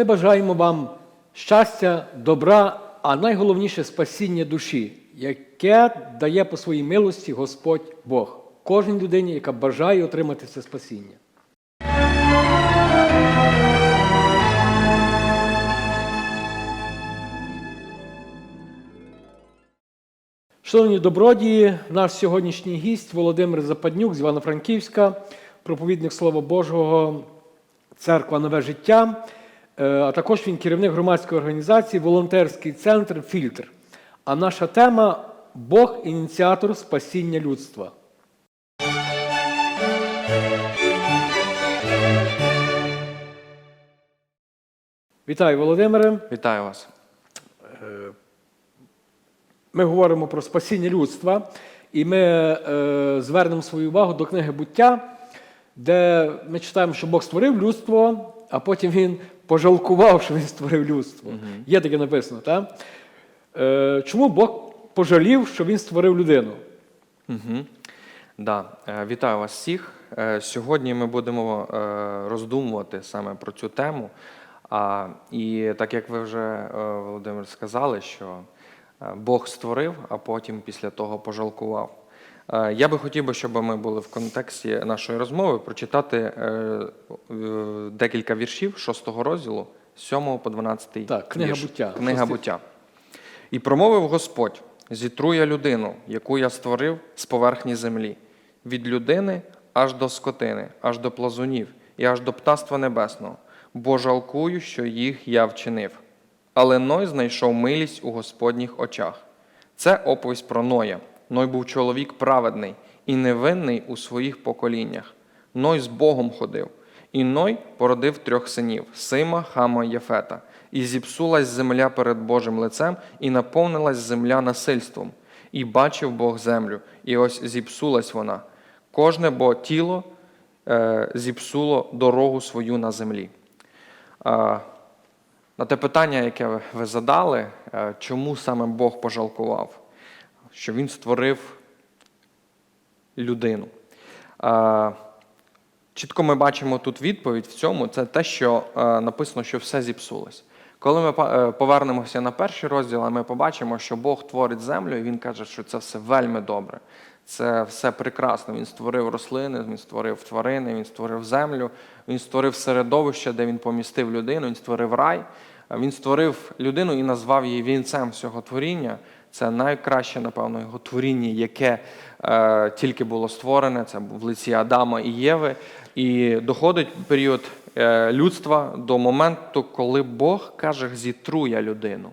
Ми бажаємо вам щастя, добра, а найголовніше спасіння душі, яке дає по своїй милості Господь Бог кожній людині, яка бажає отримати це спасіння. Шановні добродії, наш сьогоднішній гість Володимир Западнюк з Івано-Франківська, проповідник Слова Божого, церква Нове життя, а також він керівник громадської організації Волонтерський центр Фільтр. А наша тема Бог ініціатор спасіння людства. Вітаю, Володимире. Вітаю вас. Ми говоримо про спасіння людства, і ми е, звернемо свою увагу до книги буття, де ми читаємо, що Бог створив людство, а потім він пожалкував, що він створив людство. Є таке написано, так? Е, чому Бог пожалів, що він створив людину? Угу. Да. е, Вітаю вас всіх. Е, Сьогодні ми будемо е, роздумувати саме про цю тему. А, І так як ви вже, Володимир, сказали, що Бог створив, а потім після того пожалкував. Я би хотів би, щоб ми були в контексті нашої розмови, прочитати декілька віршів 6 розділу, 7 по 12 Так, книга вірш. «Буття». Книга Шостий. буття. І промовив Господь: зітру я людину, яку я створив з поверхні землі, від людини аж до скотини, аж до плазунів і аж до птаства небесного, бо жалкую, що їх я вчинив. Але Ной знайшов милість у Господніх очах. Це оповість про Ноя. Ной був чоловік праведний і невинний у своїх поколіннях. Ной з Богом ходив. І Ной породив трьох синів Сима, Хама Єфета. І зіпсулась земля перед Божим лицем, і наповнилась земля насильством. І бачив Бог землю, і ось зіпсулась вона. Кожне бо тіло е, зіпсуло дорогу свою на землі. А, на те питання, яке ви задали, е, чому саме Бог пожалкував, що Він створив людину. Е, Чітко ми бачимо тут відповідь в цьому, це те, що е, написано, що все зіпсулось. Коли ми е, повернемося на перший розділ, ми побачимо, що Бог творить землю, і Він каже, що це все вельми добре. Це все прекрасно. Він створив рослини, він створив тварини, він створив землю, він створив середовище, де він помістив людину, він створив рай. Він створив людину і назвав її вінцем всього творіння. Це найкраще, напевно, його творіння, яке е, тільки було створене. Це в лиці Адама і Єви. І доходить період е, людства до моменту, коли Бог каже, зітру я людину.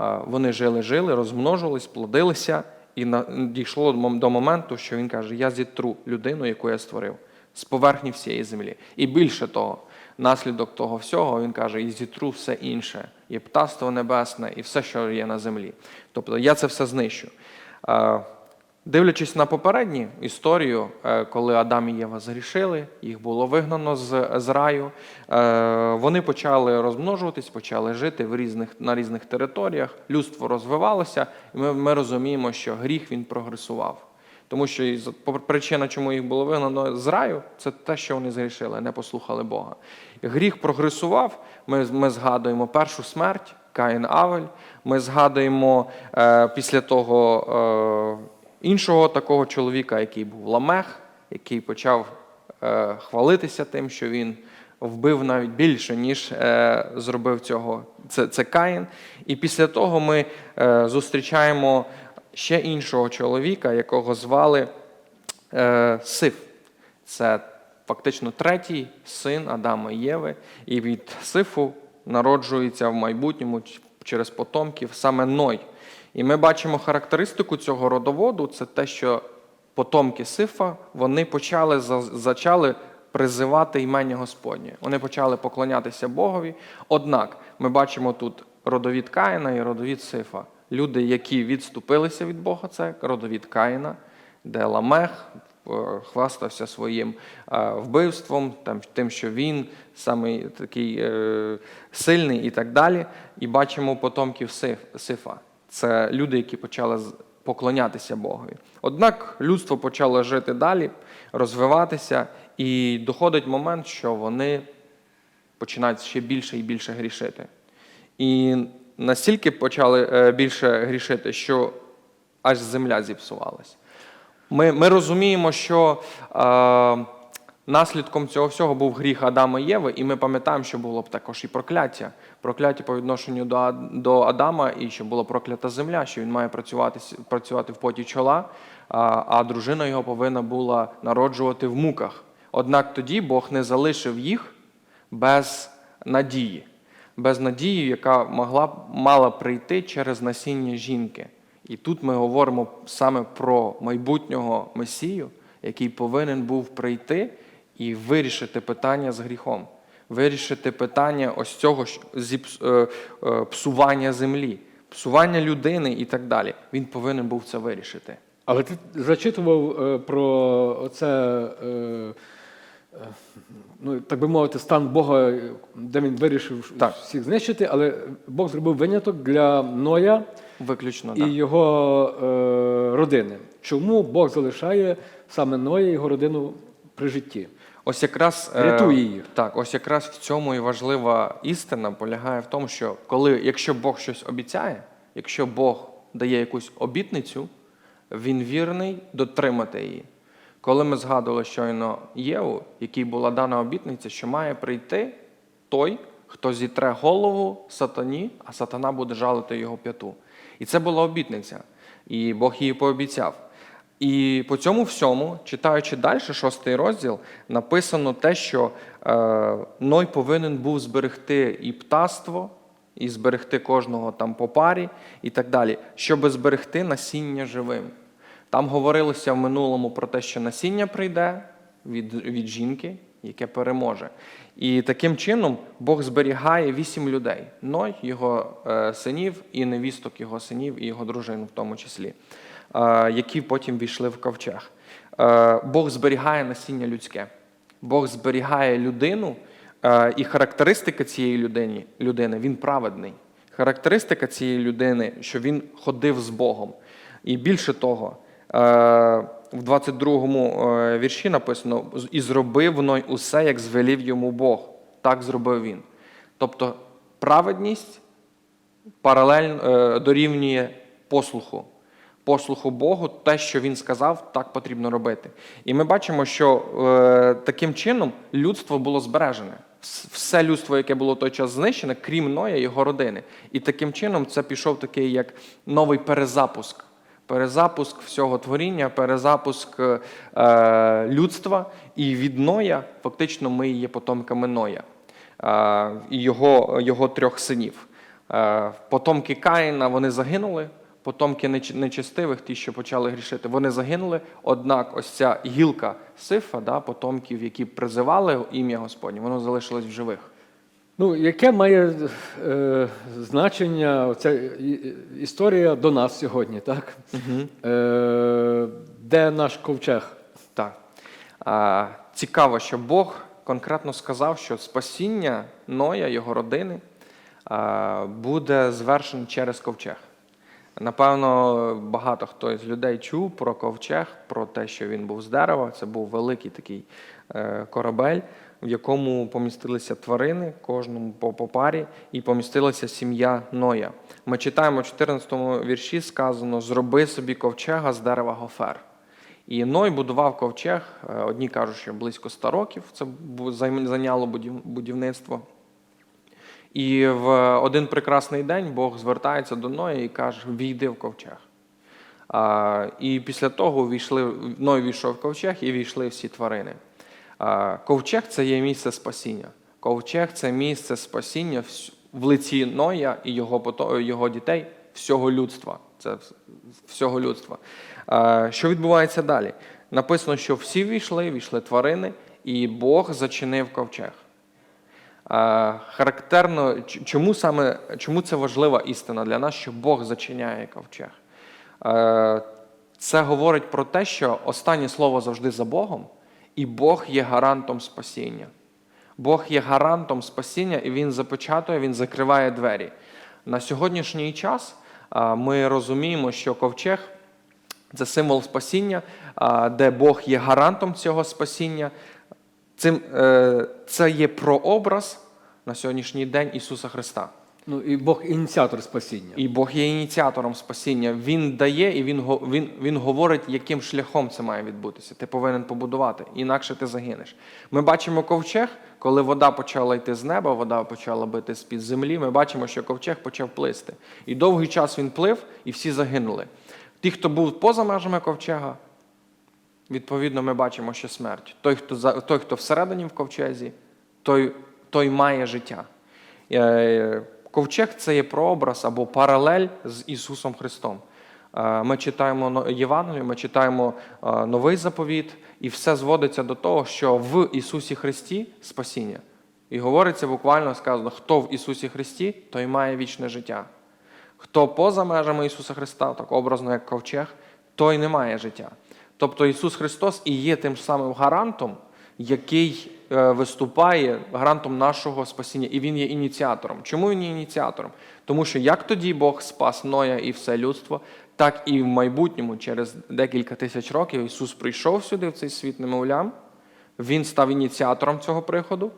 Е, Вони жили, жили, розмножились, плодилися, і на- дійшло до моменту, що він каже: Я зітру людину, яку я створив, з поверхні всієї землі. І більше того, наслідок того всього, він каже, і зітру все інше, і птаство небесне, і все, що є на землі. Тобто я це все знищу. Дивлячись на попередню історію, е, коли Адам і Єва згрішили, їх було вигнано з, з раю, е, вони почали розмножуватись, почали жити в різних, на різних територіях, людство розвивалося, і ми, ми розуміємо, що гріх він прогресував. Тому що причина, чому їх було вигнано з раю, це те, що вони згрішили, не послухали Бога. Гріх прогресував. Ми, ми згадуємо першу смерть, Каїн Авель. Ми згадуємо е, після того е, іншого такого чоловіка, який був Ламех, який почав е, хвалитися тим, що він вбив навіть більше, ніж е, зробив цього. Це, це Каїн. І після того ми е, зустрічаємо ще іншого чоловіка, якого звали е, Сиф. Це фактично третій син Адама і Єви, і від Сифу народжується в майбутньому через потомків саме Ной. І ми бачимо характеристику цього родоводу: це те, що потомки Сифа вони почали зачали призивати імення Господнє. Вони почали поклонятися Богові. Однак ми бачимо тут родовід Каїна і родовід Сифа. Люди, які відступилися від Бога, це родовід Каїна, де Ламех хвастався своїм е, вбивством, там, тим, що він самий такий е, сильний і так далі. І бачимо потомків Сиф- Сифа. Це люди, які почали поклонятися Богові. Однак людство почало жити далі, розвиватися, і доходить момент, що вони починають ще більше і більше грішити. І настільки почали е, більше грішити, що аж земля зіпсувалась. Ми, ми розуміємо, що е, наслідком цього всього був гріх Адама і Єви, і ми пам'ятаємо, що було б також і прокляття. Прокляття по відношенню до, до Адама, і що була проклята земля, що він має працювати, працювати в поті чола, а, а дружина його повинна була народжувати в муках. Однак тоді Бог не залишив їх без надії, без надії, яка могла мала прийти через насіння жінки. І тут ми говоримо саме про майбутнього Месію, який повинен був прийти і вирішити питання з гріхом, вирішити питання ось цього е, е, псування землі, псування людини і так далі. Він повинен був це вирішити. Але ти зачитував е, про це, ну, так би мовити, стан Бога, де він вирішив Так. всіх знищити, але Бог зробив виняток для Ноя Виключно і так. його е, родини. Чому Бог залишає саме Ноя і його родину при житті? Ось якраз е, Рятує їх. Так, ось якраз в цьому і важлива істина полягає в тому, що коли, якщо Бог щось обіцяє, якщо Бог дає якусь обітницю, він вірний дотримати її. Коли ми згадували щойно Єву, якій була дана обітниця, що має прийти той, хто зітре голову сатані, а сатана буде жалити його п'яту. І це була обітниця. І Бог її пообіцяв. І по цьому всьому, читаючи далі, шостий розділ, написано те, що е, Ной повинен був зберегти і птаство, і зберегти кожного там по парі, і так далі, щоб зберегти насіння живим. Там говорилося в минулому про те, що насіння прийде від, від жінки, яке переможе. І таким чином Бог зберігає вісім людей: Ной, його е, синів, і невісток його синів, і його дружину в тому числі, е, які потім війшли в ковчег. Е, Бог зберігає насіння людське, Бог зберігає людину, і характеристика цієї людини, людини він праведний. Характеристика цієї людини, що він ходив з Богом. І більше того, в 22-му е, вірші написано: і зробив Ной усе, як звелів йому Бог. Так зробив він. Тобто праведність паралельно е, дорівнює послуху. Послуху Богу, те, що він сказав, так потрібно робити. І ми бачимо, що е, таким чином людство було збережене. Все людство, яке було в той час знищене, крім Ноя, його родини. І таким чином це пішов такий як новий перезапуск. Перезапуск всього творіння, перезапуск е, людства. І від Ноя, фактично, ми є потомками Ноя е, і його, його трьох синів. Е, потомки Каїна вони загинули, потомки нечестивих, ті, що почали грішити, вони загинули. Однак, ось ця гілка сифа, да, потомків, які призивали ім'я Господнє, воно залишилось в живих. Ну, яке має е, значення ця історія до нас сьогодні, так? Е, де наш ковчег? Так. А, цікаво, що Бог конкретно сказав, що спасіння Ноя, його родини, а, буде звершено через ковчег. Напевно, багато хто з людей чув про ковчег, про те, що він був з дерева. Це був великий такий е, корабель, в якому помістилися тварини, кожному по, по парі, і помістилася сім'я Ноя. Ми читаємо в 14 вірші сказано: Зроби собі ковчега з дерева гофер. І Ной будував ковчег, е, одні кажуть, що близько 100 років це зайняло будівництво. І в один прекрасний день Бог звертається до Ноя і каже: війди в ковчег. І після того війшли, Ной війшов в ковчег і війшли всі тварини. Ковчег це є місце спасіння. Ковчег це місце спасіння в лиці Ноя і його, його дітей, всього людства. Це всього людства. Що відбувається далі? Написано, що всі війшли, війшли тварини, і Бог зачинив ковчег. Характерно, чому саме чому це важлива істина для нас, що Бог зачиняє ковчег? Це говорить про те, що останнє слово завжди за Богом, і Бог є гарантом спасіння. Бог є гарантом спасіння, і Він запечатує, Він закриває двері. На сьогоднішній час ми розуміємо, що ковчег це символ спасіння, де Бог є гарантом цього спасіння. Цим, е, це є прообраз на сьогоднішній день Ісуса Христа. Ну і Бог ініціатор спасіння. І Бог є ініціатором спасіння. Він дає і він, він, він говорить, яким шляхом це має відбутися. Ти повинен побудувати, інакше ти загинеш. Ми бачимо ковчег, коли вода почала йти з неба, вода почала бити з-під землі. Ми бачимо, що ковчег почав плисти. І довгий час він плив, і всі загинули. Ті, хто був поза межами ковчега, відповідно, ми бачимо, що смерть. Той, хто, той, хто всередині в ковчезі, той, той має життя. Ковчег це є прообраз або паралель з Ісусом Христом. Е, Ми читаємо Євангелію, ми читаємо е, новий заповіт, і все зводиться до того, що в Ісусі Христі спасіння. І говориться буквально сказано, хто в Ісусі Христі, той має вічне життя. Хто поза межами Ісуса Христа, так образно як ковчег, той не має життя. Тобто Ісус Христос і є тим самим гарантом, який е, виступає гарантом нашого спасіння, і Він є ініціатором. Чому він є ініціатором? Тому що як тоді Бог спас Ноя і все людство, так і в майбутньому, через декілька тисяч років, Ісус прийшов сюди в цей світ немовлям, Він став ініціатором цього приходу,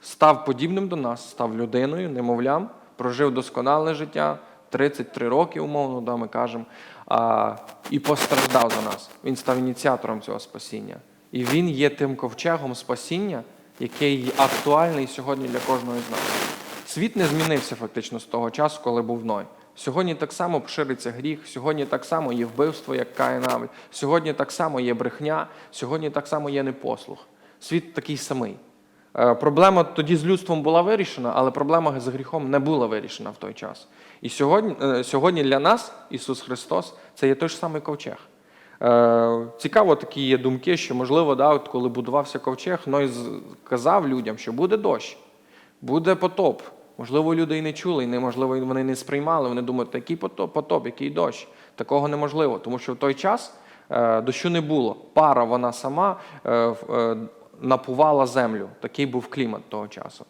став подібним до нас, став людиною, немовлям, прожив досконале життя, 33 роки, умовно, да, ми кажемо, а, і постраждав за нас. Він став ініціатором цього спасіння. І він є тим ковчегом спасіння, який актуальний сьогодні для кожного з нас. Світ не змінився фактично з того часу, коли був Ной. Сьогодні так само пошириться гріх, сьогодні так само є вбивство, як Каїн Авель, сьогодні так само є брехня, сьогодні так само є непослух. Світ такий самий. Е, Проблема тоді з людством була вирішена, але проблема з гріхом не була вирішена в той час. І сьогодні, е, сьогодні для нас Ісус Христос це є той ж самий ковчег. Е, Цікаво такі є думки, що, можливо, да, от коли будувався ковчег, Ной казав людям, що буде дощ, буде потоп. Можливо, люди і не чули, і неможливо, вони не сприймали. Вони думають, який потоп, потоп, який дощ. Такого неможливо, тому що в той час е, дощу не було. Пара вона сама е, напувала землю. Такий був клімат того часу.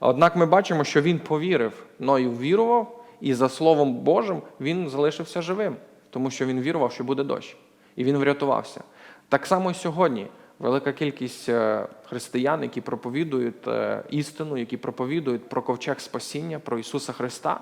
Однак ми бачимо, що він повірив, Ной ввірував, і за Словом Божим він залишився живим, тому що він вірував, що буде дощ. І він врятувався. Так само і сьогодні. Велика кількість е, християн, які проповідують е, істину, які проповідують про ковчег спасіння, про Ісуса Христа,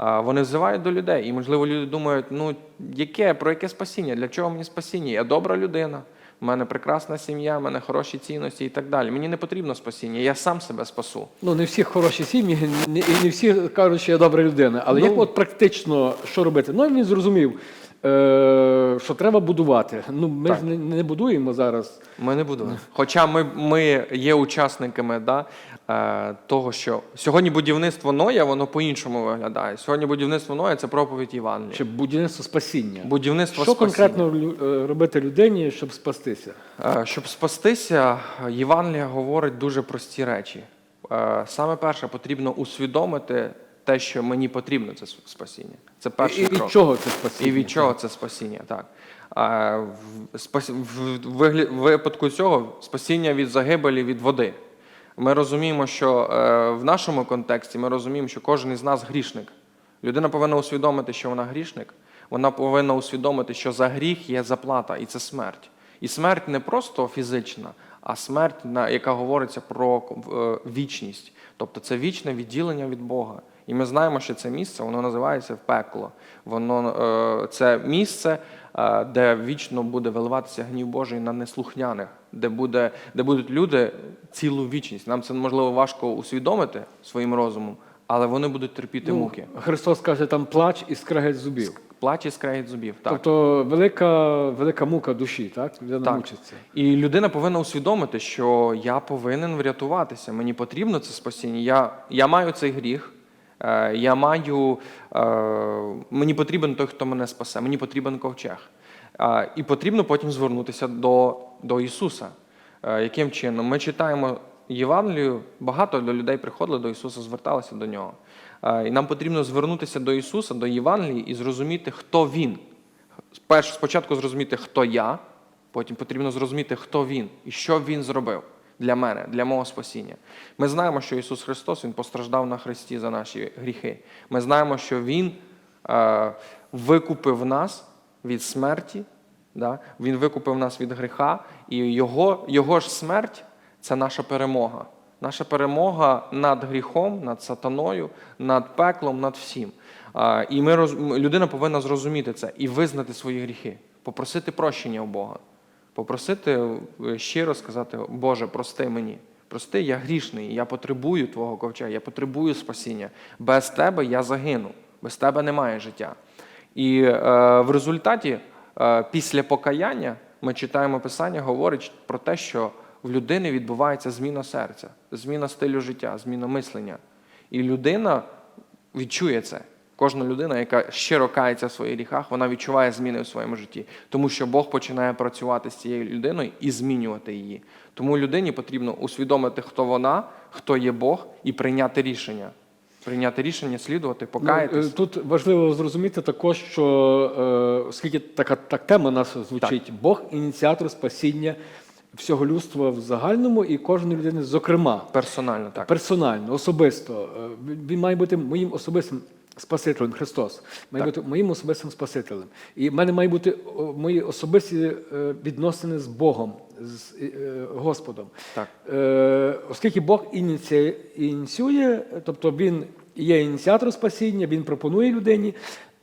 е, вони взивають до людей. І, можливо, люди думають, ну яке, про яке спасіння? Для чого мені спасіння? Я добра людина, в мене прекрасна сім'я, в мене хороші цінності і так далі. Мені не потрібно спасіння, я сам себе спасу. Ну, не всі хороші сім'ї, не- і не всі кажуть, що я добра людина. Але Ну. як от практично що робити? Ну, він зрозумів, е, що треба будувати. Ну, ми Так. ж не, не будуємо зараз. Ми не будемо. Хоча ми, ми є учасниками да, е, того, що сьогодні будівництво Ноя, воно по-іншому виглядає. Сьогодні будівництво Ноя це проповідь Євангелія. Чи будівництво спасіння. Будівництво Що спасіння. конкретно е, робити людині, щоб спастися? Е, Щоб спастися, Євангелія говорить дуже прості речі. Е, Саме перше, потрібно усвідомити те, що мені потрібно, це спасіння. Це перший і крок. від чого це спасіння? І від чого це спасіння? Так. А, в, спас- в, в випадку цього спасіння від загибелі від води. Ми розуміємо, що е, в нашому контексті ми розуміємо, що кожен із нас грішник. Людина повинна усвідомити, що вона грішник. Вона повинна усвідомити, що за гріх є заплата, і це смерть. І смерть не просто фізична, а смерть, на- яка говориться про е, вічність. Тобто це вічне відділення від Бога. І ми знаємо, що це місце воно називається пекло. Воно е, це місце, е, де вічно буде виливатися гнів Божий на неслухняних, де буде, де будуть люди цілу вічність. Нам це можливо важко усвідомити своїм розумом, але вони будуть терпіти Ну, муки. Христос каже, там плач і скрегець зубів. Плач і скрегіт зубів. Так. Тобто велика, велика мука душі, так? Людина Так. мучиться. І людина повинна усвідомити, що я повинен врятуватися. Мені потрібно це спасіння. Я, я маю цей гріх. Е, Я маю, е, мені потрібен той, хто мене спасе, мені потрібен ковчег. Е, І потрібно потім звернутися до, до Ісуса. Яким чином? Ми читаємо Євангелію, багато людей приходили до Ісуса, зверталися до нього. І нам потрібно звернутися до Ісуса, до Євангелії і зрозуміти, хто Він. Спочатку зрозуміти, хто я, потім потрібно зрозуміти, хто він і що він зробив для мене, для мого спасіння. Ми знаємо, що Ісус Христос Він постраждав на Христі за наші гріхи. Ми знаємо, що Він е, викупив нас від смерті, да? Він викупив нас від гріха, і Його, його ж смерть це наша перемога. Наша перемога над гріхом, над сатаною, над пеклом, над всім. І ми людина повинна зрозуміти це і визнати свої гріхи, попросити прощення у Бога, попросити е, щиро сказати: Боже, прости мені. Прости, я грішний, я потребую Твого ковча, я потребую спасіння. Без тебе я загину, без тебе немає життя. І е, в результаті, е, після покаяння, ми читаємо Писання, говорить про те, що в людини відбувається зміна серця, зміна стилю життя, зміна мислення. І людина відчує це. Кожна людина, яка щиро кається в своїх гріхах, вона відчуває зміни у своєму житті, тому що Бог починає працювати з цією людиною і змінювати її. Тому людині потрібно усвідомити, хто вона, хто є Бог, і прийняти рішення. Прийняти рішення, слідувати, Ну, покаятись. е, Тут важливо зрозуміти також, що е, оскільки така так тема нас звучить, Бог ініціатор спасіння всього людства в загальному і кожної людини, зокрема, Персонально так. персонально, особисто. Е, він має бути моїм особистим Спасителем Христос, має Так. бути моїм особистим Спасителем. І в мене мають бути мої особисті е, відносини з Богом, з е, Господом. Так. Е, Оскільки Бог ініці- ініціює, тобто Він є ініціатором спасіння, Він пропонує людині.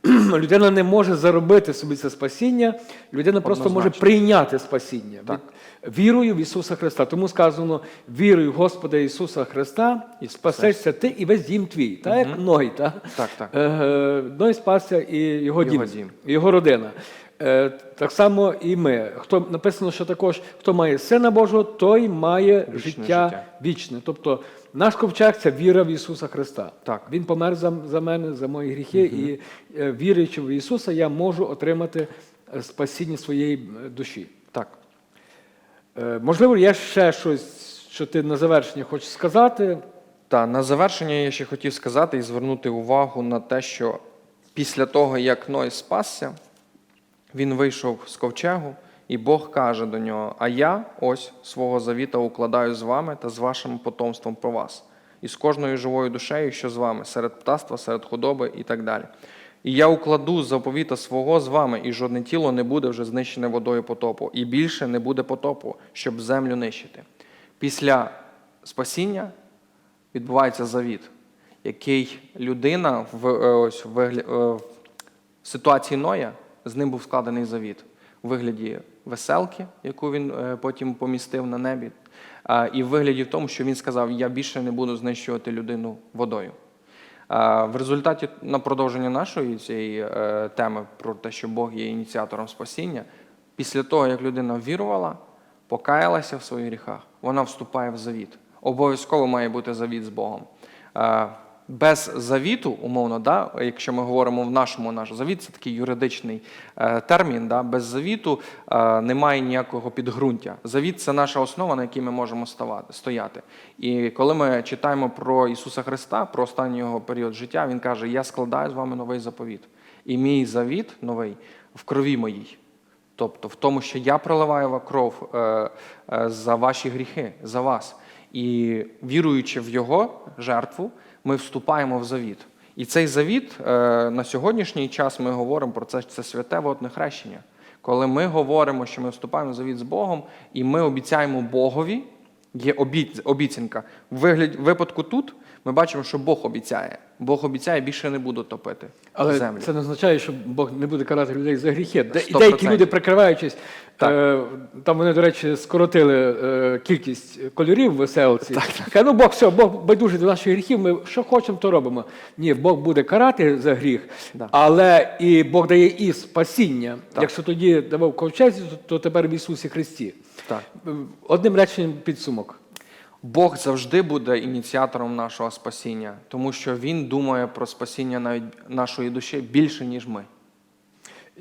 Людина не може заробити собі це спасіння, людина просто може прийняти спасіння від вірою в Ісуса Христа. Тому сказано: вірою в Господа Ісуса Христа, і спасешся ти і весь дім твій, так як Ной, так? Так, так. Е, Ной спасся і його, Його дім, дім. і його родина. Е, Так само і ми. Хто написано, що також хто має сина Божого, той має Вічне життя, життя. вічне. Тобто наш ковчег це віра в Ісуса Христа. Так. Він помер за, за мене, за мої гріхи, і е, віруючи в Ісуса, я можу отримати е, спасіння своєї душі. Так. Можливо, є ще щось, що ти на завершення хочеш сказати. Та на завершення я ще хотів сказати і звернути увагу на те, що після того, як Ной спасся, він вийшов з ковчегу, і Бог каже до нього: А я ось свого завіта укладаю з вами та з вашим потомством про вас, і з кожною живою душею, що з вами, серед птаства, серед худоби і так далі. І я укладу заповіта свого з вами, і жодне тіло не буде вже знищене водою потопу, і більше не буде потопу, щоб землю нищити. Після спасіння відбувається завіт, який людина в, е, ось, в, е, в ситуації Ноя з ним був складений завіт у вигляді веселки, яку він е, потім помістив на небі, і в вигляді в тому, що він сказав: Я більше не буду знищувати людину водою. В результаті на продовження нашої цієї е, теми про те, що Бог є ініціатором спасіння, після того, як людина вірувала, покаялася в своїх гріхах, вона вступає в завіт. Обов'язково має бути завіт з Богом. Без завіту, умовно, да, якщо ми говоримо в нашому наш завіт, це такий юридичний е, термін. Да, без завіту е, немає ніякого підґрунтя. Завіт це наша основа, на якій ми можемо ставати, стояти. І коли ми читаємо про Ісуса Христа, про останній його період життя, Він каже: Я складаю з вами новий заповіт. І мій завіт новий в крові моїй. Тобто в тому, що я проливаю кров е, е, за ваші гріхи, за вас. І віруючи в Його жертву, ми вступаємо в завіт. І цей завіт е, на сьогоднішній час ми говоримо про це, це святе водне хрещення. Коли ми говоримо, що ми вступаємо в завіт з Богом, і ми обіцяємо Богові, є обіцянка. В випадку тут ми бачимо, що Бог обіцяє. Бог обіцяє, більше не буду топити Але землю. це не означає, що Бог не буде карати людей за гріхи. Де, і деякі люди, прикриваючись, Так. е, там вони, до речі, скоротили е, кількість кольорів в веселці. Каже, ну Бог, все, Бог байдужий до наших гріхів, ми що хочемо, то робимо. Ні, Бог буде карати за гріх, Да. але і Бог дає і спасіння. Так. Якщо тоді давав ковчезі, то, то тепер в Ісусі Христі. Так. Е, Одним реченням підсумок. Бог завжди буде ініціатором нашого спасіння, тому що Він думає про спасіння навіть нашої душі більше, ніж ми.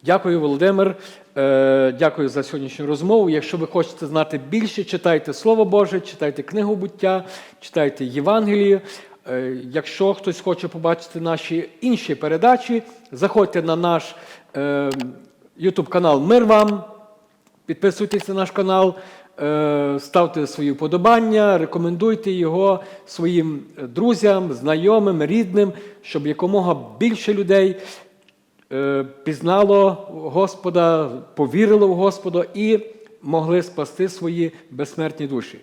Дякую, Володимир. Е, Дякую за сьогоднішню розмову. Якщо ви хочете знати більше, читайте Слово Боже, читайте книгу буття, читайте Євангеліє. Е, Якщо хтось хоче побачити наші інші передачі, заходьте на наш е, YouTube канал Мир вам. Підписуйтесь на наш канал, ставте свої вподобання, рекомендуйте його своїм друзям, знайомим, рідним, щоб якомога більше людей е, пізнало Господа, повірило в Господа і могли спасти свої безсмертні душі.